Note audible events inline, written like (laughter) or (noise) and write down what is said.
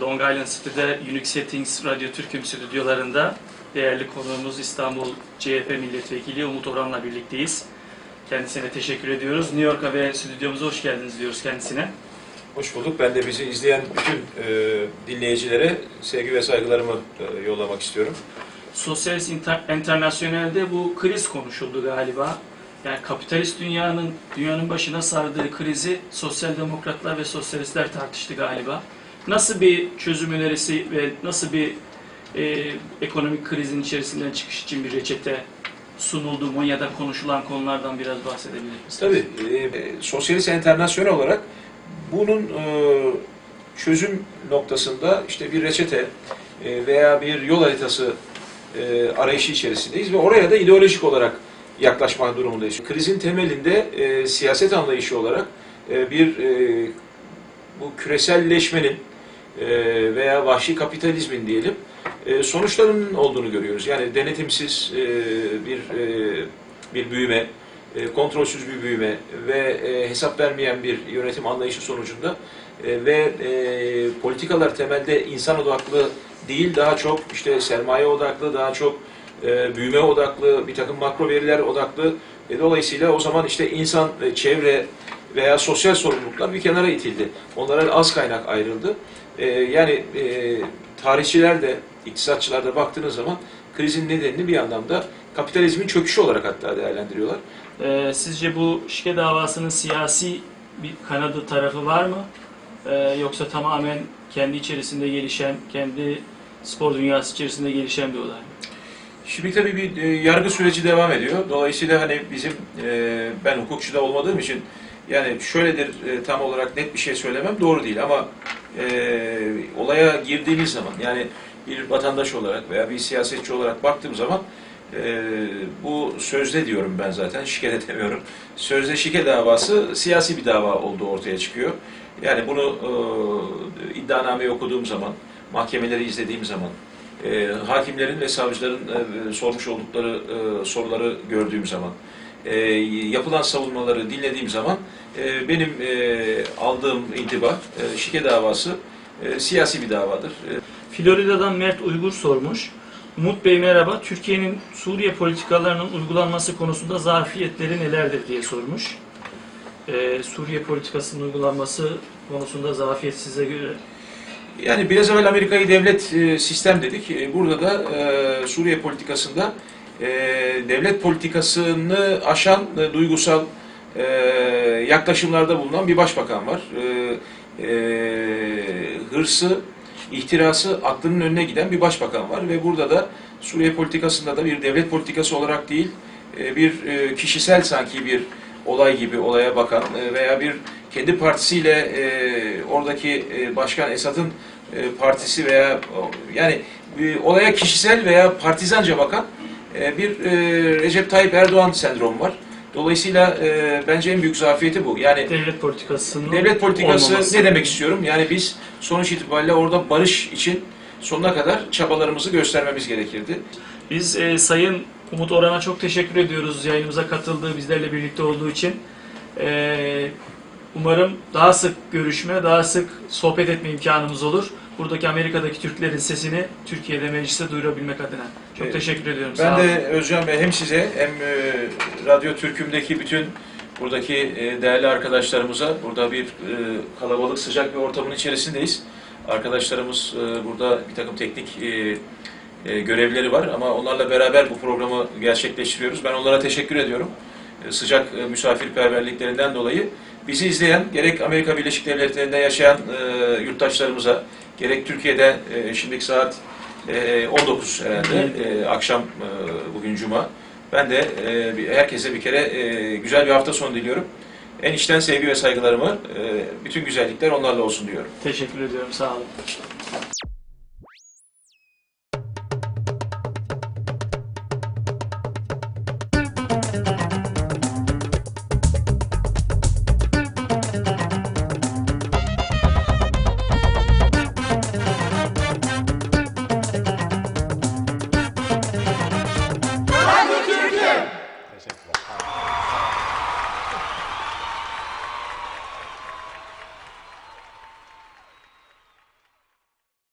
Long Island City'de Unique Settings Radyo Türk'üm stüdyolarında değerli konuğumuz İstanbul CHP Milletvekili Umut Orhan'la birlikteyiz. Kendisine teşekkür ediyoruz. New York'a ve stüdyomuza hoş geldiniz diyoruz kendisine. Hoş bulduk. Ben de bizi izleyen bütün e, dinleyicilere sevgi ve saygılarımı e, yollamak istiyorum. Sosyalist İnter- Internasyonel'de bu kriz konuşuldu galiba. Yani kapitalist dünyanın dünyanın başına sardığı krizi sosyal demokratlar ve sosyalistler tartıştı galiba. Nasıl bir çözüm önerisi ve nasıl bir e, ekonomik krizin içerisinden çıkış için bir reçete sunuldu mu ya da konuşulan konulardan biraz bahsedebilir misiniz? Tabii e, Sosyalist Enternasyonel olarak bunun e, çözüm noktasında işte bir reçete e, veya bir yol haritası e, arayışı içerisindeyiz ve oraya da ideolojik olarak yaklaşma durumundayız. Krizin temelinde e, siyaset anlayışı olarak e, bir e, bu küreselleşmenin veya vahşi kapitalizmin diyelim e, sonuçlarının olduğunu görüyoruz. Yani denetimsiz e, bir e, bir büyüme, e, kontrolsüz bir büyüme ve e, hesap vermeyen bir yönetim anlayışı sonucunda e, ve e, politikalar temelde insan odaklı değil, daha çok işte sermaye odaklı, daha çok e, büyüme odaklı, bir takım makro veriler odaklı. E, dolayısıyla o zaman işte insan, e, çevre veya sosyal sorumluluklar bir kenara itildi. Onlara az kaynak ayrıldı. E, yani e, tarihçiler de, iktisatçılar da baktığınız zaman krizin nedenini bir anlamda kapitalizmin çöküşü olarak hatta değerlendiriyorlar. Ee, sizce bu şike davasının siyasi bir kanadı tarafı var mı? Ee, yoksa tamamen kendi içerisinde gelişen, kendi spor dünyası içerisinde gelişen bir olay mı? Şimdi tabii bir e, yargı süreci devam ediyor. Dolayısıyla hani bizim e, ben hukukçu da olmadığım için yani şöyledir e, tam olarak net bir şey söylemem doğru değil ama e, olaya girdiğimiz zaman yani bir vatandaş olarak veya bir siyasetçi olarak baktığım zaman e, bu sözde diyorum ben zaten (laughs) şike de demiyorum. Sözde şike davası siyasi bir dava olduğu ortaya çıkıyor. Yani bunu e, iddianameyi okuduğum zaman, mahkemeleri izlediğim zaman, e, hakimlerin ve savcıların e, sormuş oldukları e, soruları gördüğüm zaman, e, yapılan savunmaları dinlediğim zaman e, benim e, aldığım intiba e, şike davası e, siyasi bir davadır. E, Florida'dan Mert Uygur sormuş. Umut Bey merhaba. Türkiye'nin Suriye politikalarının uygulanması konusunda zafiyetleri nelerdir diye sormuş. Ee, Suriye politikasının uygulanması konusunda zafiyet size göre Yani biraz evvel Amerika'yı devlet e, sistem dedik. E, Burada da e, Suriye politikasında e, devlet politikasını aşan e, duygusal e, yaklaşımlarda bulunan bir başbakan var. E, e, hırsı, ihtirası aklının önüne giden bir başbakan var ve burada da Suriye politikasında da bir devlet politikası olarak değil, e, bir e, kişisel sanki bir olay gibi olaya bakan e, veya bir kendi partisiyle e, oradaki e, Başkan Esad'ın e, partisi veya yani bir olaya kişisel veya partizanca bakan e, bir e, Recep Tayyip Erdoğan sendromu var. Dolayısıyla e, bence en büyük zafiyeti bu. Yani devlet politikasının devlet politikası olmaması. ne demek istiyorum? Yani biz sonuç itibariyle orada barış için sonuna kadar çabalarımızı göstermemiz gerekirdi. Biz e, Sayın Umut Orhan'a çok teşekkür ediyoruz yayınımıza katıldığı, bizlerle birlikte olduğu için. E, umarım daha sık görüşme, daha sık sohbet etme imkanımız olur. Buradaki Amerika'daki Türklerin sesini Türkiye'de mecliste duyurabilmek adına. Çok Evet. teşekkür ediyorum. Ben Sağ olun. de Özcan Bey hem size hem e, Radyo Türk'ümdeki bütün buradaki e, değerli arkadaşlarımıza burada bir e, kalabalık sıcak bir ortamın içerisindeyiz. Arkadaşlarımız e, burada bir takım teknik e, e, görevleri var ama onlarla beraber bu programı gerçekleştiriyoruz. Ben onlara teşekkür ediyorum. E, sıcak e, misafirperverliklerinden dolayı bizi izleyen gerek Amerika Birleşik Devletleri'nde yaşayan e, yurttaşlarımıza gerek Türkiye'de e, şimdiki saat e, 19 herhalde e, akşam e, bugün Cuma. Ben de e, herkese bir kere e, güzel bir hafta sonu diliyorum. En içten sevgi ve saygılarımı, e, bütün güzellikler onlarla olsun diyorum. Teşekkür ediyorum. Sağ olun.